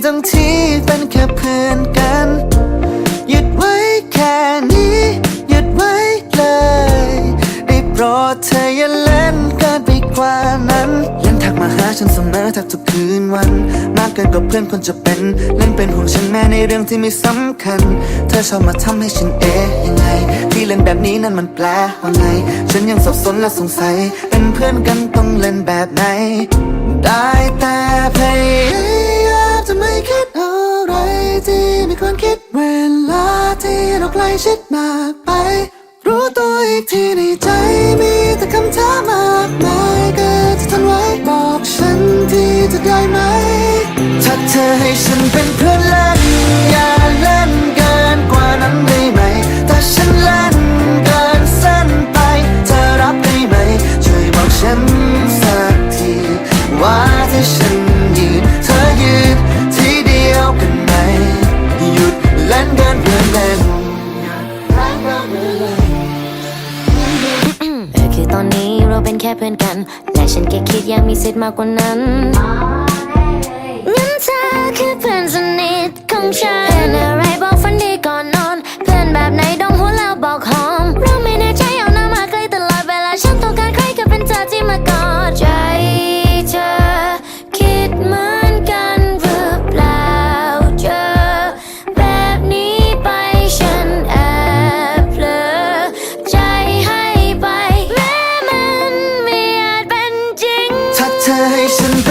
ดีตรงที่เป็นแค่เพื่อนกัน หยุดไว้แค่นี้ หยุดไว้เลย ได้โปรดเธออย่าเล่นเกินไปกว่านั้นยังทักมาหาฉันเสมอแทบทุกคืนวัน มากเกินกว่าเพื่อนคนจะเป็น เล่นเป็นห่วงฉันแม้ในเรื่องที่ไม่สำคัญ เธอชอบมาทำให้ฉันเอ๊ะยังไงที่เล่นแบบนี้นั้นมันแปลว่าไง ฉันยังสับสนและสงสัย เป็นเพื่อนกันต้องเล่นแบบไหน ได้แต่ ใกล้ชิดมากไป รู้ตัวอีกทีในใจมีแต่คำถามมากมายเกิดจะทนไว้บอกฉันทีจะได้ไหม ถ้าเธอให้ฉันเป็นเพื่อนเล่น แค่เพื่อนกัน และฉันแค่คิดอยากมีสิทธิ์มากกว่านั้นงั้นเธอคือเพื่อนสนิทของฉันเพื่อนอะไรบอกฝันดีก่อนนอน เพื่อนแบบไหนดองหัวแล้วบอก เธอให้ฉัน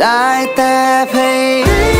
ได้แต่พยา